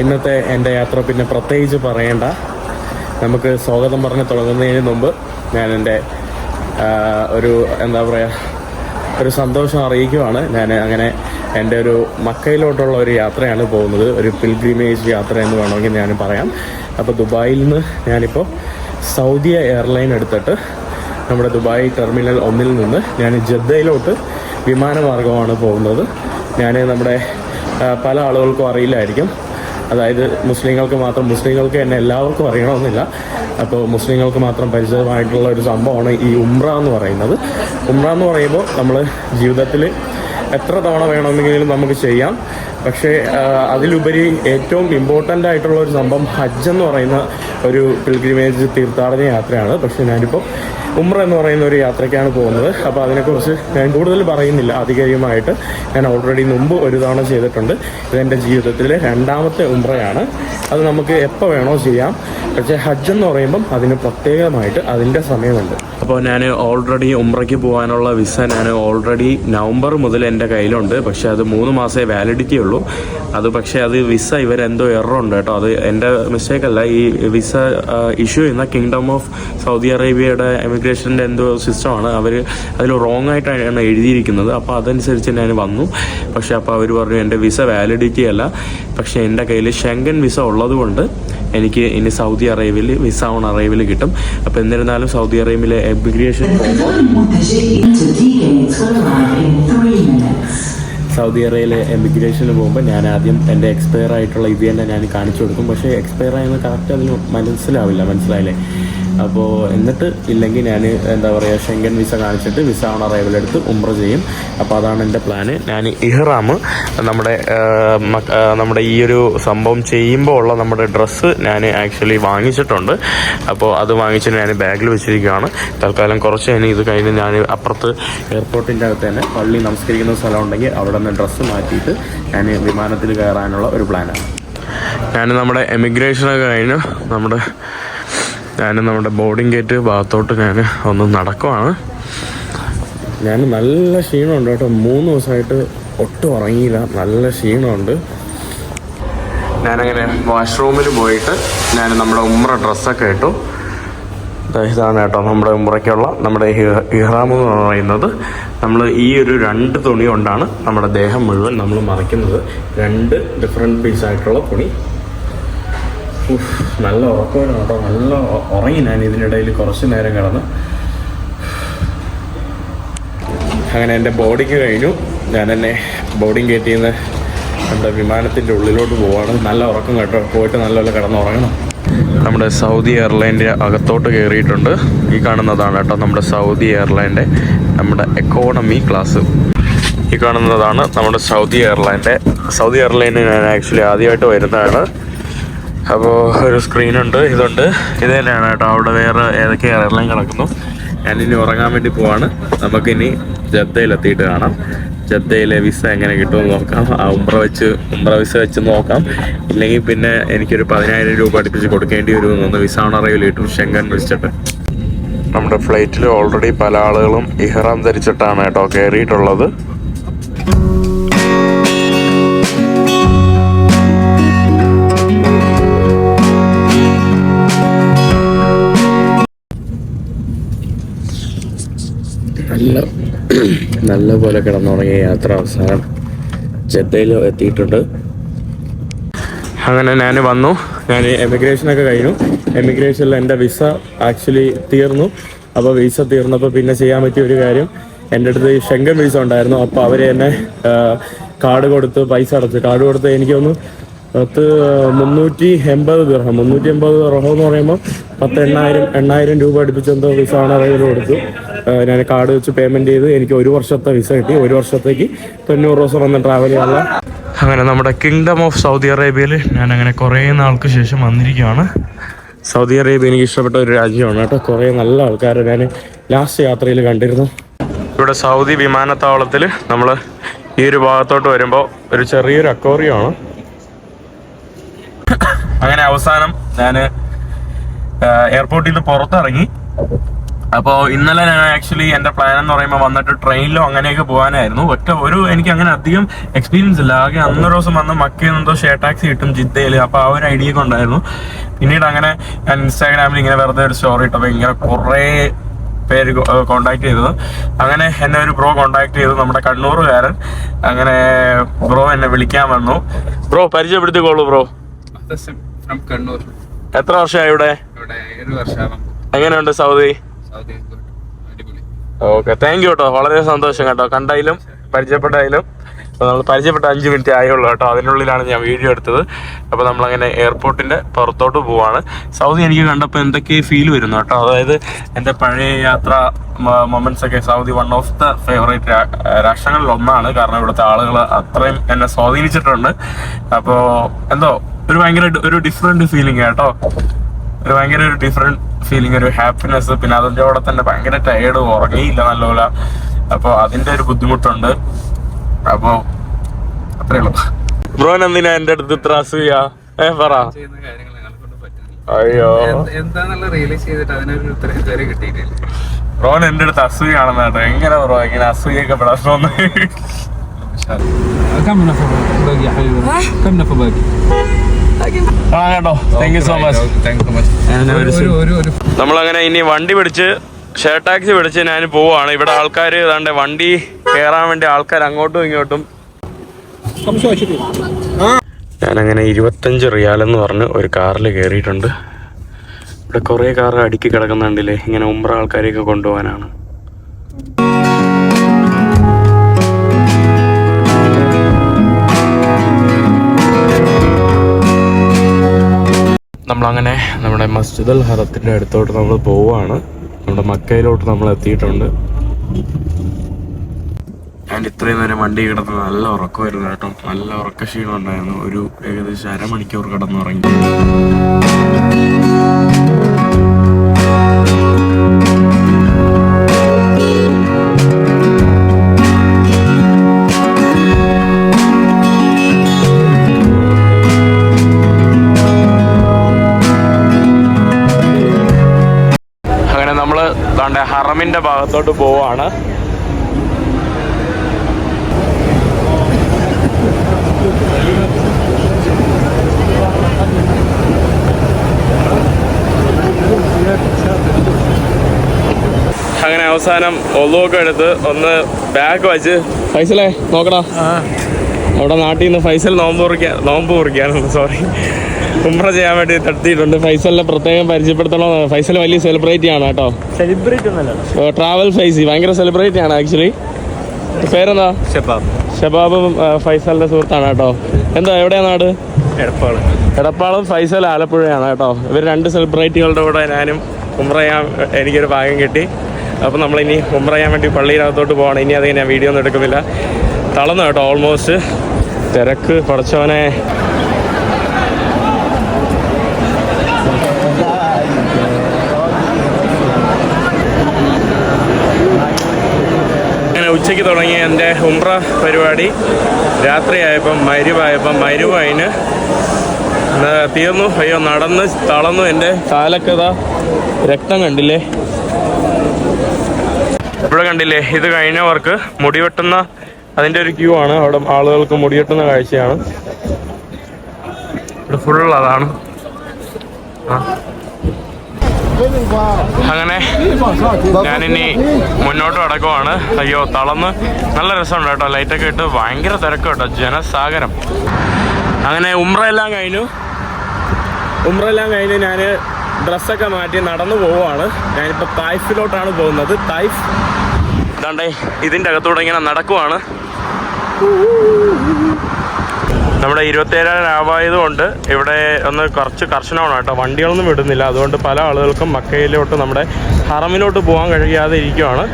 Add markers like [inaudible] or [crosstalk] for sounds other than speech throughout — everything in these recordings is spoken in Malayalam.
ഇന്നത്തെ എന്റെ യാത്ര പിന്നെ പ്രത്യേകിച്ച് പറയേണ്ട. നമുക്ക് സ്വാഗതം പറഞ്ഞ് തുടങ്ങുന്നതിന് മുമ്പ് ഞാൻ എന്റെ ഒരു എന്താ പറയുക ഒരു സന്തോഷം അറിയിക്കുവാണ്. ഞാൻ അങ്ങനെ എന്റെ ഒരു മക്കയിലോട്ടുള്ള ഒരു യാത്രയാണ് പോകുന്നത്. ഒരു പിൽഗ്രിമേജ് യാത്ര എന്ന് വേണമെങ്കിൽ ഞാൻ പറയാം. അപ്പോൾ ദുബായിൽ നിന്ന് ഞാനിപ്പോൾ സൗദി എയർലൈൻ എടുത്തിട്ട് നമ്മുടെ ദുബായ് ടെർമിനൽ ഒന്നിൽ നിന്ന് ഞാൻ ജദ്ദയിലോട്ട് വിമാനമാർഗമാണ് പോകുന്നത്. ഞാൻ നമ്മുടെ പല ആളുകൾക്കും അറിയില്ലായിരിക്കും. അതായത് മുസ്ലിങ്ങൾക്ക് മാത്രം മുസ്ലിങ്ങൾക്ക് തന്നെ എല്ലാവർക്കും അറിയണമെന്നില്ല. അപ്പോൾ മുസ്ലിങ്ങൾക്ക് മാത്രം പരിചിതമായിട്ടുള്ള ഒരു സംഭവമാണ് ഈ ഉംറ എന്ന് പറയുന്നത്. ഉംറ എന്ന് പറയുമ്പോൾ നമ്മൾ ജീവിതത്തിൽ എത്ര തവണ വേണമെങ്കിലും നമുക്ക് ചെയ്യാം. പക്ഷേ അതിലുപരി ഏറ്റവും ഇമ്പോർട്ടന്റ് ആയിട്ടുള്ള ഒരു സംഭവം ഹജ്ജ് എന്ന് പറയുന്ന ഒരു പിൽഗ്രിമേജ് തീർത്ഥാടന യാത്രയാണ്. പക്ഷേ ഞാനിപ്പോൾ ഉംറ എന്ന് പറയുന്ന ഒരു യാത്രയ്ക്കാണ് പോകുന്നത്. അപ്പോൾ അതിനെക്കുറിച്ച് ഞാൻ കൂടുതൽ പറയുന്നില്ല. ആധികാരികമായിട്ട് ഞാൻ ഓൾറെഡി മുമ്പ് ഒരു തവണ ചെയ്തിട്ടുണ്ട്. ഇതെന്റെ ജീവിതത്തിലെ രണ്ടാമത്തെ ഉമ്രയാണ് അത് നമുക്ക് എപ്പോൾ വേണോ ചെയ്യാം. പക്ഷേ ഹജ്ജ് എന്ന് പറയുമ്പം അതിന് പ്രത്യേകമായിട്ട് അതിന്റെ സമയമുണ്ട്. അപ്പോൾ ഞാൻ ഓൾറെഡി ഉമ്രയ്ക്ക് പോകാനുള്ള വിസ ഞാൻ ഓൾറെഡി നവംബർ മുതൽ എന്റെ കയ്യിലുണ്ട്. പക്ഷേ അത് മൂന്ന് മാസമേ വാലിഡിറ്റി ഉള്ളൂ. അത് പക്ഷേ അത് വിസ ഇവരെന്തോ എററുണ്ട് കേട്ടോ. അത് എന്റെ മിസ്റ്റേക്ക് അല്ല. ഈ വിസ ഇഷ്യൂ ചെയ്യുന്ന കിങ്ഡം ഓഫ് സൗദി അറേബ്യയുടെ എമിഗ്രേഷന്റെ എന്തോ സിസ്റ്റമാണ്. അവർ അതിൽ റോങ് ആയിട്ടാണ് എഴുതിയിരിക്കുന്നത്. അപ്പോൾ അതനുസരിച്ച് ഞാൻ വന്നു. പക്ഷേ അപ്പോൾ അവർ പറഞ്ഞു എന്റെ വിസ വാലിഡിറ്റി അല്ല. പക്ഷേ എന്റെ കയ്യിൽ ഷെങ്കൻ വിസ ഉള്ളതുകൊണ്ട് എനിക്ക് ഇനി സൗദി അറേബ്യയിൽ വിസ ഓൺ അറേബ്യയിൽ കിട്ടും. അപ്പോൾ എന്നിരുന്നാലും സൗദി അറേബ്യയിലെ എമിഗ്രേഷൻ സൗദി അറേബ്യയിലെ എമിഗ്രേഷന് പോകുമ്പോൾ ഞാൻ ആദ്യം എന്റെ എക്സ്പയർ ആയിട്ടുള്ള ഇത് തന്നെ ഞാൻ കാണിച്ചു കൊടുക്കും. പക്ഷേ എക്സ്പയർ ആയെന്ന് കറക്റ്റ് അതിന് മനസ്സിലാവില്ല മനസ്സിലായില്ലേ? അപ്പോൾ എന്നിട്ട് ഇല്ലെങ്കിൽ ഞാൻ എന്താ പറയുക ഷെങ്കൻ വിസ കാണിച്ചിട്ട് വിസ ഓൺ അറൈവൽ എടുത്ത് ഉംറ ചെയ്യും. അപ്പോൾ അതാണ് എന്റെ പ്ലാന് ഞാൻ ഇഹ്റാം നമ്മുടെ നമ്മുടെ ഈ ഒരു സംഭവം ചെയ്യുമ്പോൾ ഉള്ള നമ്മുടെ ഡ്രസ്സ് ഞാൻ ആക്ച്വലി വാങ്ങിച്ചിട്ടുണ്ട്. അപ്പോൾ അത് വാങ്ങിച്ചിട്ട് ഞാൻ ബാഗിൽ വെച്ചിരിക്കുകയാണ്. തൽക്കാലം കുറച്ച് കഴിഞ്ഞ് ഇത് കഴിഞ്ഞ് ഞാൻ അപ്പുറത്ത് എയർപോർട്ടിന്റെ അകത്ത് തന്നെ പള്ളി നമസ്കരിക്കുന്ന സ്ഥലം ഉണ്ടെങ്കിൽ അവിടെ ഡ്രസ്സ് മാറ്റിയിട്ട് ഞാൻ വിമാനത്തിൽ കയറാനുള്ള ഒരു പ്ലാനാണ്. ഞാൻ നമ്മുടെ എമിഗ്രേഷനൊക്കെ കഴിഞ്ഞ് നമ്മുടെ ഞാൻ നമ്മുടെ ബോർഡിംഗ് ഗേറ്റ് ഭാഗത്തോട്ട് ഞാൻ ഒന്ന് നടക്കുവാണ്. ഞാൻ നല്ല ക്ഷീണമുണ്ട് കേട്ടോ. മൂന്ന് ദിവസമായിട്ട് ഒട്ടും ഉറങ്ങിയില്ല. നല്ല ക്ഷീണമുണ്ട്. ഞാനങ്ങനെ വാഷ്റൂമിൽ പോയിട്ട് ഞാൻ നമ്മുടെ ഉമ്ര ഡ്രസ്സൊക്കെ ഇട്ടു. ഇതാണ് കേട്ടോ നമ്മുടെ മുറയ്ക്കുള്ള നമ്മുടെ ഇഹ്- ഇഹ്റാം എന്ന് പറയുന്നത്. നമ്മൾ ഈ ഒരു രണ്ട് തുണി കൊണ്ടാണ് നമ്മുടെ ദേഹം മുഴുവൻ നമ്മൾ മറയ്ക്കുന്നത്. രണ്ട് ഡിഫറെന്റ് പീസ് ആയിട്ടുള്ള തുണി. നല്ല ഉറക്കമാണ് കേട്ടോ. നല്ല ഉറങ്ങി ഞാൻ ഇതിനിടയിൽ കുറച്ച് നേരം കിടന്ന്. അങ്ങനെ എന്റെ ബോഡിക്ക് കഴിഞ്ഞു. ഞാൻ തന്നെ ബോർഡിങ് നിന്ന് നമ്മുടെ വിമാനത്തിന്റെ ഉള്ളിലോട്ട് പോവാണ്. നല്ല ഉറക്കം കേട്ടോ. പോയിട്ട് നല്ലപോലെ കിടന്നുറങ്ങണം നമ്മുടെ സൗദി എയർലൈന്റെ അകത്തോട്ട് കയറിയിട്ടുണ്ട്. ഈ കാണുന്നതാണ് കേട്ടോ നമ്മുടെ സൗദി എയർലൈന്റെ നമ്മുടെ എക്കോണമി ക്ലാസ് ഈ കാണുന്നതാണ് നമ്മുടെ സൗദി എയർലൈന്റെ. സൗദി എയർലൈനിൽ ഞാൻ ആക്ച്വലി ആദ്യമായിട്ട് വരുന്നതാണ്. അപ്പോൾ ഒരു സ്ക്രീനുണ്ട് ഇതുണ്ട്. ഇത് തന്നെയാണ് കേട്ടോ. അവിടെ വേറെ ഏതൊക്കെ എയർലൈൻ കിടക്കുന്നു. ഞാനിനി ഉറങ്ങാൻ വേണ്ടി പോവാണ്. നമുക്കിനി ജദ്ദയിലെത്തിയിട്ട് കാണാം. ജദ്ദയിലെ വിസ എങ്ങനെ കിട്ടുമെന്ന് നോക്കാം. ആ ഉംറ വെച്ച് ഉംറ വിസ വെച്ച് നോക്കാം. ഇല്ലെങ്കിൽ പിന്നെ എനിക്കൊരു പതിനായിരം രൂപ അടുപ്പിച്ച് കൊടുക്കേണ്ടി വരുമെന്നൊന്ന് വിസ ഓണറയിൽ കിട്ടും. ഷെങ്കൻ വിളിച്ചിട്ട്. നമ്മുടെ ഫ്ലൈറ്റിൽ ഓൾറെഡി പല ആളുകളും ഇഹ്റാം ധരിച്ചിട്ടാണ് കേട്ടോ കയറിയിട്ടുള്ളത് നല്ല നല്ല പോലെ കിടന്നുറങ്ങിയ യാത്ര അവസാനം ജദ്ദയിൽ എത്തിയിട്ടുണ്ട്. അങ്ങനെ ഞാൻ വന്നു. ഞാൻ എമിഗ്രേഷനൊക്കെ കഴിഞ്ഞു. എമിഗ്രേഷനിൽ എന്റെ വിസ ആക്ച്വലി തീർന്നു. അപ്പോൾ വിസ തീർന്നപ്പോൾ പിന്നെ ചെയ്യാൻ പറ്റിയ ഒരു കാര്യം എന്റെ അടുത്ത് ഷെങ്കൻ വിസ ഉണ്ടായിരുന്നു. അപ്പോൾ അവർ എന്നെ കാർഡ് കൊടുത്ത് പൈസ അടച്ചു. കാർഡ് കൊടുത്ത് എനിക്കൊന്ന് പത്ത് മുന്നൂറ്റി എൺപത് ദിർഹം. മുന്നൂറ്റി എൺപത് ദിർഹം എന്ന് പറയുമ്പോൾ പത്ത് എണ്ണായിരം എണ്ണായിരം രൂപ അടുപ്പിച്ച് എന്തോ വിസ ആണ് അതായത് കൊടുത്തു. ഞാൻ കാർഡ് വെച്ച് പേയ്മെന്റ് ചെയ്ത് എനിക്ക് ഒരു വർഷത്തെ വിസ കിട്ടി. ഒരു വർഷത്തേക്ക് തൊണ്ണൂറ് ദിവസം വന്ന് ട്രാവൽ ചെയ്യാനുള്ള. അങ്ങനെ നമ്മുടെ കിങ്ഡം ഓഫ് സൗദി അറേബ്യയിൽ ഞാൻ അങ്ങനെ കുറേ നാൾക്ക് ശേഷം വന്നിരിക്കുകയാണ്. സൗദി അറേബ്യ എനിക്ക് ഇഷ്ടപ്പെട്ട ഒരു രാജ്യമാണ് കേട്ടോ. കുറേ നല്ല ആൾക്കാരെ ഞാൻ ലാസ്റ്റ് യാത്രയിൽ കണ്ടിരുന്നു. ഇവിടെ സൗദി വിമാനത്താവളത്തിൽ നമ്മൾ ഈ ഒരു ഭാഗത്തോട്ട് വരുമ്പോൾ ഒരു ചെറിയൊരു അക്വറിയമാണ്. അങ്ങനെ അവസാനം ഞാൻ എയർപോർട്ടിൽ നിന്ന് പുറത്തിറങ്ങി. അപ്പോൾ ഇന്നലെ ഞാൻ ആക്ച്വലി എന്റെ പ്ലാൻ എന്ന് പറയുമ്പോൾ വന്നിട്ട് ട്രെയിനിലോ അങ്ങനെയൊക്കെ പോകാനായിരുന്നു. ഒറ്റ ഒരു എനിക്ക് അങ്ങനെ അധികം എക്സ്പീരിയൻസ് ഇല്ല. ആകെ അന്നൊരു ദിവസം വന്ന് മക്കയിൽ നിന്നോ ഷെയർ ടാക്സി കിട്ടും ജിദ്ദയിൽ. അപ്പോൾ ആ ഒരു ഐഡിയ ഒക്കെ ഉണ്ടായിരുന്നു. പിന്നീട് അങ്ങനെ ഞാൻ ഇൻസ്റ്റാഗ്രാമിൽ ഇങ്ങനെ വെറുതെ ഒരു സ്റ്റോറി ഇട്ടപ്പോൾ ഇങ്ങനെ കുറേ പേര് കോണ്ടാക്ട് ചെയ്തത്. അങ്ങനെ എന്നെ ഒരു ബ്രോ കോണ്ടാക്ട് ചെയ്തു നമ്മുടെ കണ്ണൂറുകാരൻ അങ്ങനെ ബ്രോ എന്നെ വിളിക്കാൻ വന്നു. ബ്രോ പരിചയപ്പെടുത്തിക്കോളൂ ബ്രോ ഫ്രം കണ്ണൂർ. എത്ര വർഷമായി ഇവിടെ? ഇവിടെ ഏഴ് വർഷമാകും എങ്ങനെയുണ്ട് സൗദി? സൗദി അടിപൊളി. ഓക്കെ താങ്ക് യു കേട്ടോ വളരെ സന്തോഷം കേട്ടോ. കണ്ടതിലും പരിചയപ്പെട്ടതിലും നമ്മൾ പരിചയപ്പെട്ട അഞ്ച് മിനിറ്റ് ആയുള്ളൂ കേട്ടോ. അതിനുള്ളിലാണ് ഞാൻ വീഡിയോ എടുത്തത്. അപ്പോൾ നമ്മളങ്ങനെ എയർപോർട്ടിന്റെ പുറത്തോട്ട് പോവാണ്. സൗദി എനിക്ക് കണ്ടപ്പോൾ എന്തൊക്കെ ഫീൽ വരുന്നു കേട്ടോ. അതായത് എന്റെ പഴയ യാത്ര മൊമെന്റ്സ് ഒക്കെ Saudi one of the favourite രാഷ്ട്രങ്ങളിൽ ഒന്നാണ്. കാരണം ഇവിടുത്തെ ആളുകൾ അത്രയും എന്നെ സ്വാധീനിച്ചിട്ടുണ്ട്. അപ്പോൾ എന്തോ ഒരു ഭയങ്കര ഡി- ഒരു ഡിഫറെന്റ് ഫീലിംഗ് കേട്ടോ ഒരു ഭയങ്കര ഒരു ഡിഫറെന്റ് ഫീലിംഗ് ഒരു ഹാപ്പിനെസ് പിന്നെ അതിന്റെ കൂടെ തന്നെ ഭയങ്കര ടയേർഡ് ഉറങ്ങിയില്ല നല്ലപോലെ അപ്പൊ അതിന്റെ ഒരു ബുദ്ധിമുട്ടുണ്ട് അപ്പൊ അത്രേ ഉള്ളൂ ബ്രോൻ എന്തിനാ എന്റെ അടുത്ത് ഇത്ര അസൂയ ഏ പറ ചെയ്യുന്ന കാര്യങ്ങൾ ഞങ്ങളെ കൊണ്ട് പറ്റുന്നില്ല അയ്യോ എന്ത്- എന്താന്നുള്ള റിയലൈസ് ചെയ്തിട്ട് അതിനൊരു ഉത്തരം ഇതുവരെ കിട്ടിയിട്ടില്ല ബ്രോൻ എന്റെ അടുത്ത് അസൂയാണെന്ന് കേട്ടോ എങ്ങനെ ബ്രോ ഇങ്ങനെ അസൂയൊക്കെ പെടാമെന്ന് كم نفر باقي يا حبيبي كم نفر باقي ആ കേട്ടോ താങ്ക് യു സോ മച്ച് നമ്മളങ്ങനെ ഇനി വണ്ടി പിടിച്ച് ഷെയർ ടാക്സി പിടിച്ച് ഞാൻ പോവാണ്. ഇവിടെ ആൾക്കാർ ഏതാണ്ട് വണ്ടി കയറാൻ വേണ്ടി ആൾക്കാർ അങ്ങോട്ടും ഇങ്ങോട്ടും. ഞാനങ്ങനെ ഇരുപത്തഞ്ച് റിയാലെന്ന് പറഞ്ഞ് ഒരു കാറിൽ കയറിയിട്ടുണ്ട് ഇവിടെ കുറേ കാർ അടുക്കി കിടക്കുന്നുണ്ടല്ലേ ഇങ്ങനെ ഉമ്ര ആൾക്കാരെയൊക്കെ കൊണ്ടുപോകാനാണ്. നമ്മളങ്ങനെ നമ്മുടെ മസ്ജിദ് അൽ ഹറത്തിന്റെ അടുത്തോട്ട് നമ്മൾ പോവുകയാണ് നമ്മുടെ മക്കയിലോട്ട് നമ്മൾ എത്തിയിട്ടുണ്ട്. ഞാൻ ഇത്രയും നേരം വണ്ടി കിടന്ന് നല്ല ഉറക്കമായിരുന്നു കേട്ടോ. നല്ല ഉറക്ക ക്ഷീണം ഉണ്ടായിരുന്നു. ഒരു ഏകദേശം അരമണിക്കൂർ കിടന്നുറങ്ങി. ദാണ്ടെ ഭാഗത്തോട്ട് പോവാണ്. അങ്ങനെ അവസാനം ഒന്നുമൊക്കെ എടുത്ത് ഒന്ന് ബാഗ് വെച്ച് ഫൈസലേ നോക്കടാ. അവിടെ നാട്ടിൽ നിന്ന് ഫൈസൽ നോമ്പ് കുറിക്കാൻ നോമ്പ് കുറിക്കാനുള്ളൂ സോറി ഉമ്ര ചെയ്യാൻ വേണ്ടി തട്ടിയിട്ടുണ്ട്. ഫൈസലിനെ പ്രത്യേകം പരിചയപ്പെടുത്തണം. ഫൈസൽ വലിയ സെലിബ്രിറ്റി ആണ് കേട്ടോ. Celebrate travel Faisy. ഭയങ്കര സെലിബ്രിറ്റി ആണ് ആക്ച്വലി പേരെന്താ? ഷെബാബ്. ഷബാബും ഫൈസലിന്റെ സുഹൃത്താണ് കേട്ടോ. എന്താ എവിടെയാ നാട്? എടപ്പാൾ. എടപ്പാളും ഫൈസൽ ആലപ്പുഴയാണ് കേട്ടോ. ഇവർ രണ്ട് സെലിബ്രിറ്റികളുടെ കൂടെ ഞാനും ഉമ്ര ചെയ്യാൻ എനിക്കൊരു ഭാഗ്യം കിട്ടി. അപ്പോൾ നമ്മളിനി ഉമ്ര ചെയ്യാൻ വേണ്ടി പള്ളിയിനകത്തോട്ട് പോകണം ഇനി അത് ഞാൻ വീഡിയോ ഒന്നും എടുക്കുന്നില്ല. തളർന്നു കേട്ടോ ഓൾമോസ്റ്റ് തിരക്ക് പഠിച്ചവനെ അങ്ങനെ ഉച്ചയ്ക്ക് തുടങ്ങിയ എന്റെ ഉംറ പരിപാടി. രാത്രിയായപ്പം മരുവായപ്പം മരുവായിന് തീർന്നു. അയ്യോ നടന്ന് തളന്നു എന്റെ കാലക്കഥ രക്തം കണ്ടില്ലേ? ഇവിടെ കണ്ടില്ലേ? ഇത് കഴിഞ്ഞവർക്ക് മുടിവെട്ടുന്ന അതിന്റെ ഒരു ക്യൂ ആണ്. അവിടെ ആളുകൾക്ക് മുടിവെട്ടുന്ന കാഴ്ചയാണ്. ഇവിടെ ഫുൾ അതാണ് ആ. അങ്ങനെ ഞാനിനി മുന്നോട്ട് കിടക്കുവാണ്. അയ്യോ തളന്ന് നല്ല രസമുണ്ട് കേട്ടോ. ലൈറ്റൊക്കെ ഇട്ട് ഭയങ്കര തിരക്ക് കേട്ടോ. ജനസാഗരം. അങ്ങനെ ഉമ്ര എല്ലാം കഴിഞ്ഞു. ഉമ്ര എല്ലാം കഴിഞ്ഞ് ഞാൻ ഡ്രസ്സൊക്കെ മാറ്റി നടന്നു പോവുകയാണ്. ഞാനിപ്പോൾ തായ്ഫിലോട്ടാണ് പോകുന്നത്. തായ്ഫ് ഇതാണ്ടേ ഇതിന്റെ അകത്തൂടെ ഇങ്ങനെ നടക്കുവാണ്. നമ്മുടെ ഇരുപത്തേഴാം ആവായതുകൊണ്ട് ഇവിടെ ഒന്ന് കുറച്ച് കർശനമാണ് കേട്ടോ. വണ്ടികളൊന്നും വിടുന്നില്ല. അതുകൊണ്ട് പല ആളുകൾക്കും മക്കയിലോട്ട് നമ്മുടെ ഹറമിലോട്ട് പോകാൻ കഴിയാതെ ഇരിക്കുവാണ്.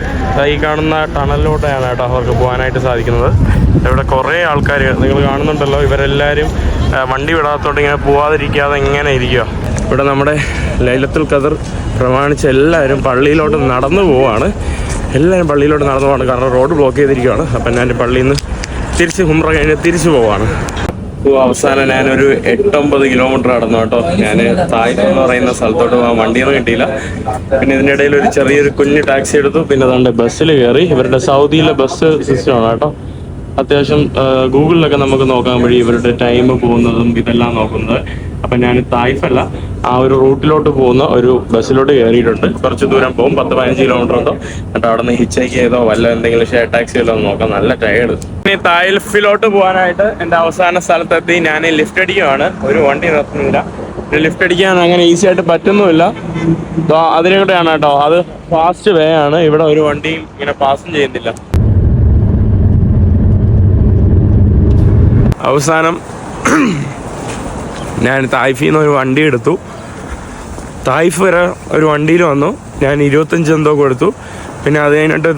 ഈ കാണുന്ന ടണലിലോട്ടാണ് കേട്ടോ അവർക്ക് പോകാനായിട്ട് സാധിക്കുന്നത്. ഇവിടെ കുറേ ആൾക്കാർ നിങ്ങൾ കാണുന്നുണ്ടല്ലോ. ഇവരെല്ലാവരും വണ്ടി വിടാത്തോട്ട് ഇങ്ങനെ പോവാതിരിക്കാതെ ഇങ്ങനെ ഇരിക്കുക ഇവിടെ നമ്മുടെ ലൈലത്തുൽ ഖദർ പ്രമാണിച്ച് എല്ലാവരും പള്ളിയിലോട്ട് നടന്നു പോവാണ്. എല്ലാവരും പള്ളിയിലോട്ട് നടന്നു പോവാണ്. കാരണം റോഡ് ബ്ലോക്ക് ചെയ്തിരിക്കുകയാണ് അപ്പം ഞാൻ പള്ളിയിൽ നിന്ന് തിരിച്ച് ഹുംറ കഴിഞ്ഞ് തിരിച്ചു പോവാണ്. ഓ, അവസാനം ഞാനൊരു എട്ടൊമ്പത് കിലോമീറ്റർ നടന്നു കേട്ടോ. ഞാൻ തായ്പ എന്ന് പറയുന്ന സ്ഥലത്തോട്ട് പോകാൻ വണ്ടിയൊന്നും കിട്ടിയില്ല. പിന്നെ ഇതിന്റെ ഇടയിൽ ഒരു ചെറിയൊരു കുഞ്ഞ് ടാക്സി എടുത്തു. പിന്നെ അതുകൊണ്ട് ബസ്സിൽ കയറി. ഇവരുടെ സൗദിയിലെ ബസ് സിസ്റ്റമാണ് കേട്ടോ. അത്യാവശ്യം ഗൂഗിളിലൊക്കെ നമുക്ക് നോക്കാൻ വഴി ഇവരുടെ ടൈം പോകുന്നതും ഇതെല്ലാം നോക്കുന്നത്. അപ്പം ഞാൻ തായ്ഫല്ല. ആ ഒരു റൂട്ടിലോട്ട് പോകുന്ന ഒരു ബസ്സിലോട്ട് കയറിയിട്ടുണ്ട്. കുറച്ച് ദൂരം പോകും. പത്ത് പതിനഞ്ച് കിലോമീറ്റർ ഉണ്ടോ? എന്നിട്ട് അവിടെ നിന്ന് ഹിച്ചേക്ക് ചെയ്തോ വല്ല എന്തെങ്കിലും ഷെയർ ടാക്സി നോക്കാം. നല്ല ടയേർഡ് ഇനി തായ്ഫിലോട്ട് പോകാനായിട്ട് എന്റെ അവസാന സ്ഥലത്തെത്തി. ഞാൻ ലിഫ്റ്റ് അടിക്കുകയാണ് ഒരു വണ്ടി നിർത്തുന്നില്ല. ലിഫ്റ്റ് അടിക്കാൻ അങ്ങനെ ഈസി ആയിട്ട് പറ്റുന്നുമില്ല. അതിനെക്കൂടെയാണ് കേട്ടോ. അത് ഫാസ്റ്റ് വേ ആണ്. ഇവിടെ ഒരു വണ്ടിയും ഇങ്ങനെ പാസും ചെയ്യുന്നില്ല. അവസാനം ഞാൻ തായ്ഫിൽ നിന്ന് ഒരു വണ്ടി എടുത്തു. തായ്ഫ് വരെ ഒരു വണ്ടിയിൽ വന്നു. ഞാൻ ഇരുപത്തഞ്ച് എന്തോ കൊടുത്തു. പിന്നെ അത് കഴിഞ്ഞിട്ട്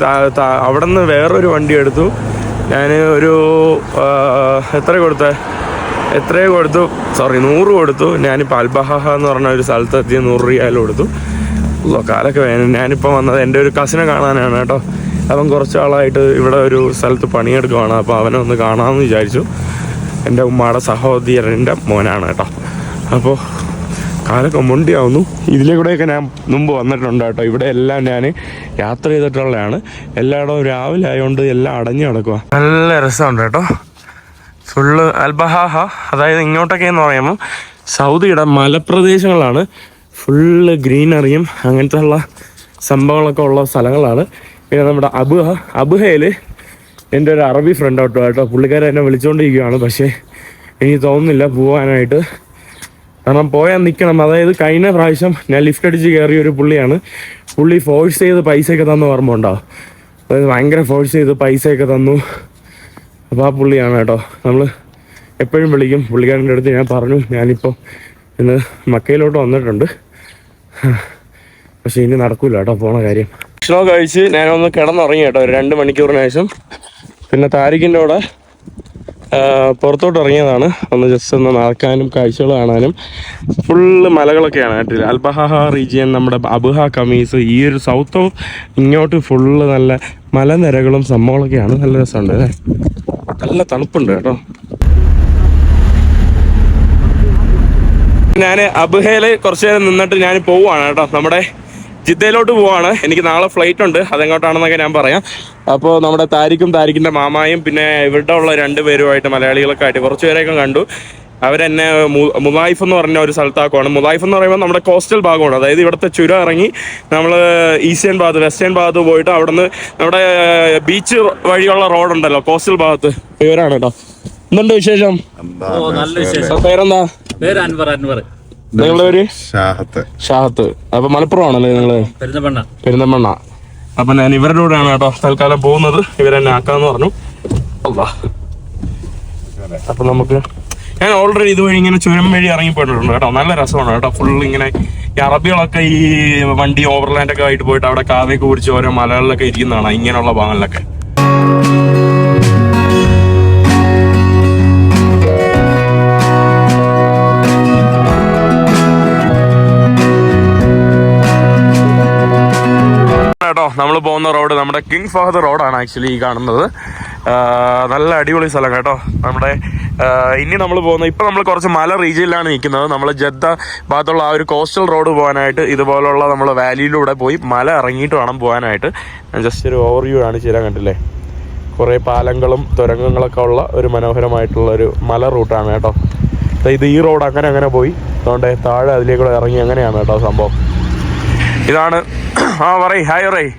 അവിടെ നിന്ന് വേറൊരു വണ്ടി എടുത്തു. ഞാൻ ഒരു എത്ര കൊടുത്തേ? എത്രയോ കൊടുത്തു. സോറി നൂറ് കൊടുത്തു. ഞാനിപ്പോൾ അൽബഹഹ എന്ന് പറഞ്ഞ ഒരു സ്ഥലത്ത് എത്തി നൂറ് റിയാൽ കൊടുത്തു. കാലൊക്കെ വേണം ഞാനിപ്പോൾ വന്നത് എന്റെ ഒരു കസിനെ കാണാനാണ് കേട്ടോ. അവൻ കുറച്ച് ആളായിട്ട് ഇവിടെ ഒരു സ്ഥലത്ത് പണിയെടുക്കുവാണ്. അപ്പോൾ അവനെ ഒന്ന് കാണാമെന്ന് വിചാരിച്ചു. എന്റെ ഉമ്മയുടെ സഹോദരന്റെ മോനാണ് കേട്ടോ. അപ്പോൾ കാലൊക്കെ മുണ്ടിയാവുന്നു. ഇതിലെ കൂടെയൊക്കെ ഞാൻ മുമ്പ് വന്നിട്ടുണ്ട് കേട്ടോ. ഇവിടെ എല്ലാം ഞാൻ യാത്ര ചെയ്തിട്ടുള്ളതാണ്. എല്ലായിടവും രാവിലെ ആയതുകൊണ്ട് എല്ലാം അടഞ്ഞു കിടക്കുക നല്ല രസമുണ്ട് കേട്ടോ. ഫുള്ള് അൽബഹാഹ അതായത് ഇങ്ങോട്ടൊക്കെ എന്ന് പറയുമ്പോൾ സൗദിയുടെ മലപ്രദേശങ്ങളാണ്. ഫുള്ള് ഗ്രീനറിയും അങ്ങനത്തെ ഉള്ള സംഭവങ്ങളൊക്കെ ഉള്ള സ്ഥലങ്ങളാണ്. പിന്നെ നമ്മുടെ അബുഹ അബുഹയിൽ എന്റെ ഒരു അറബി ഫ്രണ്ട് ഔട്ടോ കേട്ടോ. പുള്ളിക്കാരെ എന്നെ വിളിച്ചുകൊണ്ടിരിക്കുകയാണ് പക്ഷേ എനിക്ക് തോന്നുന്നില്ല പോകാനായിട്ട് കാരണം പോയാൽ നിൽക്കണം അതായത് കഴിഞ്ഞ പ്രാവശ്യം ഞാൻ ലിഫ്റ്റ് അടിച്ച് കയറിയ ഒരു പുള്ളിയാണ്. പുള്ളി ഫോഴ്സ് ചെയ്ത് പൈസയൊക്കെ തന്നു ഓർമ്മ ഉണ്ടാവും അതായത് ഭയങ്കര ഫോഴ്സ് ചെയ്ത് പൈസയൊക്കെ തന്നു. അപ്പോൾ ആ പുള്ളിയാണ് കേട്ടോ. നമ്മൾ എപ്പോഴും വിളിക്കും. പുള്ളിക്കാരന്റെ അടുത്ത് ഞാൻ പറഞ്ഞു ഞാനിപ്പോൾ ഇന്ന് മക്കയിലോട്ട് വന്നിട്ടുണ്ട്. പക്ഷേ ഇനി നടക്കൂല കേട്ടോ പോണ കാര്യം. ഭക്ഷണം കഴിച്ച് ഞാനൊന്ന് കിടന്നുറങ്ങി കേട്ടോ. ഒരു രണ്ട് മണിക്കൂറിന് ശേഷം. പിന്നെ താരിഖിന്റെ കൂടെ പുറത്തോട്ട് ഇറങ്ങിയതാണ്. ഒന്ന് ജസ്റ്റ് ഒന്ന് നടക്കാനും കാഴ്ചകൾ കാണാനും. ഫുള്ള് മലകളൊക്കെയാണ് കേട്ടില്ല? അൽബഹാഹ റീജിയൻ നമ്മുടെ അബുഹ കമീസ് ഈ ഒരു സൗത്ത് ഇങ്ങോട്ട് ഫുള്ള് നല്ല മലനിരകളും സംഭവങ്ങളൊക്കെയാണ്. നല്ല രസമുണ്ട് അല്ലേ? നല്ല തണുപ്പുണ്ട് കേട്ടോ. ഞാൻ അബുഹയിൽ കുറച്ച് നേരം നിന്നിട്ട് ഞാൻ പോവുകയാണ് കേട്ടോ. നമ്മുടെ ജിദ്ദയിലോട്ട് പോവാണ് എനിക്ക് നാളെ ഫ്ലൈറ്റ് ഉണ്ട്. അതെങ്ങോട്ടാണെന്നൊക്കെ ഞാൻ പറയാം. അപ്പോൾ നമ്മുടെ താരിക്കും താരിക്കിന്റെ മാമായും പിന്നെ ഇവിടെ ഉള്ള രണ്ട് പേരുമായിട്ട് മലയാളികളൊക്കെ ആയിട്ട് കുറച്ച് പേരെയൊക്കെ കണ്ടു. അവരെന്നെ മുതായിഫ് എന്ന് പറഞ്ഞ ഒരു സ്ഥലത്താക്കുവാണ്. മുതായിഫ് എന്ന് പറയുമ്പോൾ നമ്മുടെ കോസ്റ്റൽ ഭാഗമാണ്. അതായത് ഇവിടുത്തെ ചുരം ഇറങ്ങി നമ്മൾ ഈസ്റ്റേൺ ഭാഗത്ത് വെസ്റ്റേൺ ഭാഗത്ത് പോയിട്ട് അവിടുന്ന് നമ്മുടെ ബീച്ച് വഴിയുള്ള റോഡുണ്ടല്ലോ കോസ്റ്റൽ ഭാഗത്ത്. ഇവരാണ് കേട്ടോ എന്തുണ്ട് വിശേഷം? ഓ നല്ല വിശേഷം. പേരെന്താ? പേര് അൻവർ അൻവർ. നിങ്ങളുടെ പേര്? ഷാഹത്ത്. ഷാഹത്ത്. അപ്പൊ മലപ്പുറം ആണല്ലേ നിങ്ങൾ? പെരുന്തമണ്ണ പെരുന്തമണ്ണ അപ്പൊ ഞാൻ ഇവരുടെ കൂടെയാണ് കേട്ടോ തൽക്കാലം പോകുന്നത്. ഇവരെന്നെ ആക്കാന്ന് പറഞ്ഞു. അപ്പൊ നമുക്ക് ഞാൻ ഓൾറെഡി ഇതുവഴി ഇങ്ങനെ ചുരം വഴി ഇറങ്ങി പോയിട്ടുണ്ട് കേട്ടോ. നല്ല രസമാണ് കേട്ടോ. ഫുൾ ഇങ്ങനെ ഈ അറബികളൊക്കെ ഈ വണ്ടി ഓവർലാൻഡ് ഒക്കെ ആയിട്ട് പോയിട്ട് അവിടെ കാവ്യൊക്കെ കുടിച്ച് ഓരോ മലകളിലൊക്കെ ഇരിക്കുന്നതാണ്. ഇങ്ങനെയുള്ള ഭാഗങ്ങളിലൊക്കെ. നമ്മൾ പോകുന്ന റോഡ് നമ്മുടെ കിങ് ഫഹദ് റോഡാണ് ആക്ച്വലി ഈ കാണുന്നത്. നല്ല അടിപൊളി സ്ഥലം കേട്ടോ. നമ്മുടെ ഇനി നമ്മൾ പോകുന്ന ഇപ്പം നമ്മൾ കുറച്ച് മല റീജിയനിലാണ് നിൽക്കുന്നത്. നമ്മൾ ജദ്ദ ഭാഗത്തുള്ള ആ ഒരു കോസ്റ്റൽ റോഡ് പോകാനായിട്ട് ഇതുപോലുള്ള നമ്മൾ വാലിയിലൂടെ പോയി മല ഇറങ്ങിയിട്ട് വേണം പോകാനായിട്ട്. ഞാൻ ജസ്റ്റ് ഒരു ഓവർവ്യൂ ആണ് ചെയ്യാൻ കണ്ടില്ലേ? കുറേ പാലങ്ങളും തുരങ്കങ്ങളൊക്കെ ഉള്ള ഒരു മനോഹരമായിട്ടുള്ള ഒരു മല റൂട്ടാണ് കേട്ടോ. ഇത് ഈ റോഡ് അങ്ങനെ അങ്ങനെ പോയി. അതുകൊണ്ട് താഴെ അതിലേക്കൂടെ ഇറങ്ങി അങ്ങനെയാണ് കേട്ടോ സംഭവം. ഇതാണ് ആ പറയ് ഹായ് പറയ്.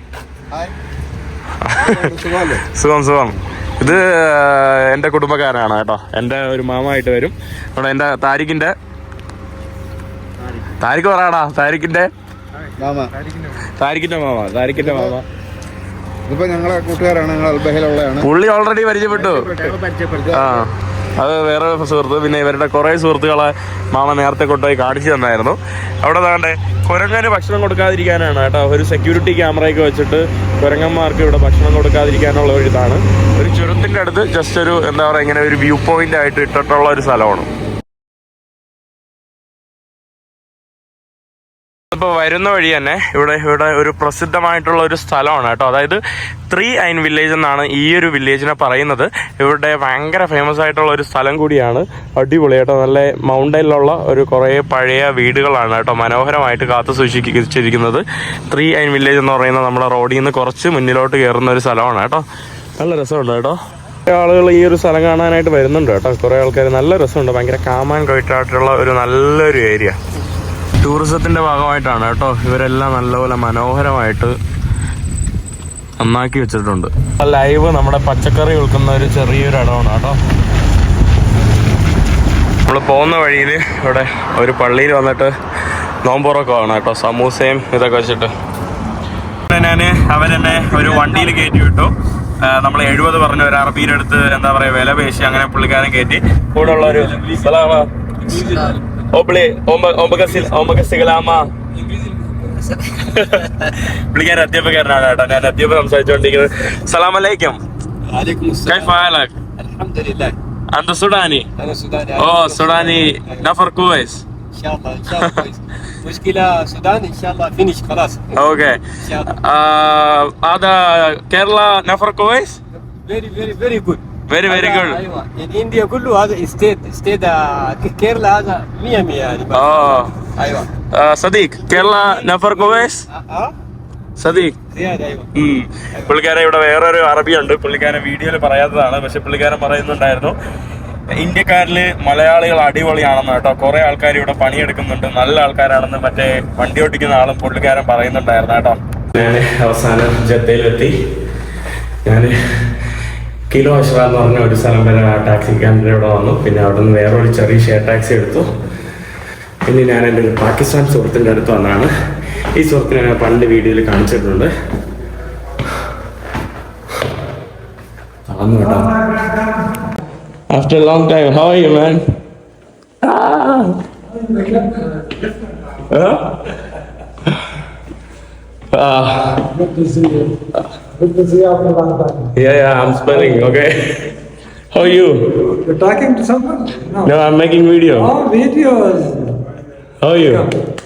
സുഖം സുഖം. ഇത് എന്റെ കുടുംബക്കാരാണ് കേട്ടോ. എന്റെ ഒരു മാമായിട്ട് വരും. അവിടെ എന്റെ താരിഖിന്റെ താരിഖ്. പറയാടാ. താരിഖിന്റെ താരിഖിന്റെ മാമ. താരിഖിന്റെ മാമ. ഇതിപ്പോ ഞങ്ങളെ കൂട്ടുകാരാണ്. ഞങ്ങൾ അൽബഹയിലുള്ളതാണ്. പുള്ളി ഓൾറെഡി പരിചയപ്പെട്ടു. ആ. അത് വേറെ സുഹൃത്ത് പിന്നെ ഇവരുടെ കുറേ സുഹൃത്തുക്കളെ മാമ നേരത്തെ കൊണ്ടുപോയി കാണിച്ചു തന്നായിരുന്നു. അവിടെ താണ്ടെ കുരങ്ങന് ഭക്ഷണം കൊടുക്കാതിരിക്കാനാണ് കേട്ടോ. ഒരു സെക്യൂരിറ്റി ക്യാമറയൊക്കെ വെച്ചിട്ട് കുരങ്ങന്മാർക്ക് ഇവിടെ ഭക്ഷണം കൊടുക്കാതിരിക്കാനുള്ള ഒരു ഇതാണ്. ഒരു ചുരത്തിന്റെ അടുത്ത് ജസ്റ്റ് ഒരു എന്താ പറയുക ഇങ്ങനെ ഒരു വ്യൂ പോയിന്റ് ആയിട്ട് ഇട്ടിട്ടുള്ള ഒരു സ്ഥലമാണ്. നമ്മളിപ്പോൾ വരുന്ന വഴി തന്നെ ഇവിടെ ഇവിടെ ഒരു പ്രസിദ്ധമായിട്ടുള്ള ഒരു സ്ഥലമാണ് കേട്ടോ. അതായത് ത്രീ ഐൻ വില്ലേജ് എന്നാണ് ഈ ഒരു വില്ലേജിനെ പറയുന്നത്. ഇവിടെ ഭയങ്കര ഫേമസ് ആയിട്ടുള്ള ഒരു സ്ഥലം കൂടിയാണ്. അടിപൊളി കേട്ടോ. നല്ല മൗണ്ടനിലുള്ള ഒരു കുറേ പഴയ വീടുകളാണ് കേട്ടോ മനോഹരമായിട്ട് കാത്തു സൂക്ഷിച്ചിരിക്കുന്നത്. ത്രീ ഐൻ വില്ലേജ് എന്ന് പറയുന്നത് നമ്മുടെ റോഡിൽ നിന്ന് കുറച്ച് മുന്നിലോട്ട് കയറുന്ന ഒരു സ്ഥലമാണ് കേട്ടോ. നല്ല രസമുണ്ട് കേട്ടോ. ആളുകൾ ഈ ഒരു സ്ഥലം കാണാനായിട്ട് വരുന്നുണ്ട് കേട്ടോ. കുറേ ആൾക്കാർ നല്ല രസമുണ്ട്. ഭയങ്കര കാമാൻ കൊയിട്ടായിട്ടുള്ള ഒരു നല്ലൊരു ഏരിയ ടൂറിസത്തിന്റെ ഭാഗമായിട്ടാണ് കേട്ടോ ഇവരെല്ലാം നല്ലപോലെ മനോഹരമായിട്ട് നന്നാക്കി വെച്ചിട്ടുണ്ട്. ലൈവ് നമ്മുടെ പച്ചക്കറി വിൽക്കുന്ന ഒരു ചെറിയൊരു ഇടമാണ് കേട്ടോ. നമ്മൾ പോകുന്ന വഴിയിൽ ഇവിടെ ഒരു പള്ളിയിൽ വന്നിട്ട് നോമ്പുറൊക്കെ ആണ് കേട്ടോ സമൂസയും ഇതൊക്കെ വെച്ചിട്ട്. ഞാൻ അവരെന്നെ ഒരു വണ്ടിയിൽ കയറ്റി വിട്ടു. നമ്മൾ എഴുപത് പറഞ്ഞ ഒരു അറബിയിലെടുത്ത് എന്താ പറയാ വില പേശി അങ്ങനെ പുള്ളിക്കാരൻ കയറ്റി. കൂടെ ഉള്ള ഒരു Oble, ombe, ombe kasih, ombe kasih gelama. Beli kan radio pakai radio, ada nih radio pakai saya jual dikit. Waalaikumsalam. Kayak file. Alhamdulillah. Anda Sudani. Anda Sudani. Oh Sudani, nafar kuis. Insyaallah, insyaallah. Muskila Sudan, insyaallah finish. Oke. Uh, ada Kerala nafar kuis. Very very very good. Very, very good. ايوه يعني انديا كله هذا ستيت ستيت كيرلا هذا 100 100 يعني اه ايوه آه، صديق كيرلا نفر كويس؟ ها صديق زياده ايوه ഉം. പുള്ളിക്കാരൻ ഇവിടെ വേറൊരു അറബിയുണ്ട് പുള്ളിക്കാരൻ വീഡിയോയിൽ പറയാത്തതാണ് പക്ഷെ പുള്ളിക്കാരൻ പറയുന്നുണ്ടായിരുന്നു ഇന്ത്യക്കാരില് മലയാളികൾ അടിപൊളിയാണെന്ന് കേട്ടോ കുറെ ആൾക്കാർ ഇവിടെ പണിയെടുക്കുന്നുണ്ട് നല്ല ആൾക്കാരാണെന്ന് മറ്റേ വണ്ടി ഓടിക്കുന്ന ആളും പുള്ളിക്കാരൻ പറയുന്നുണ്ടായിരുന്നു കേട്ടോ ഞാൻ അവസാനം ജദ്ദയിലെത്തി ഞാൻ കിലോ അഷ്റ എന്ന് പറഞ്ഞ ഒരു സ്ഥലം വരെ ആ ടാക്സിക്കാരന്റെ ഇവിടെ വന്നു. പിന്നെ അവിടെ നിന്ന് ഒരു ചെറിയ ഷെയർ ടാക്സി എടുത്തു. പിന്നെ ഞാൻ എന്റെ ഒരു പാകിസ്ഥാൻ സുഹൃത്തിന്റെ അടുത്ത് വന്നാണ്. ഈ സുഹൃത്തിനെ ഞാൻ പണ്ട് വീഡിയോയിൽ കാണിച്ചിട്ടുണ്ട്. തളർന്നു കേട്ടോ. After long time how you man Good to see you. Good to see you after a long time. yeah, yeah, I'm spelling. Okay. [laughs] How are you? You're talking to someone? No, I'm making video. Oh, videos. How are you?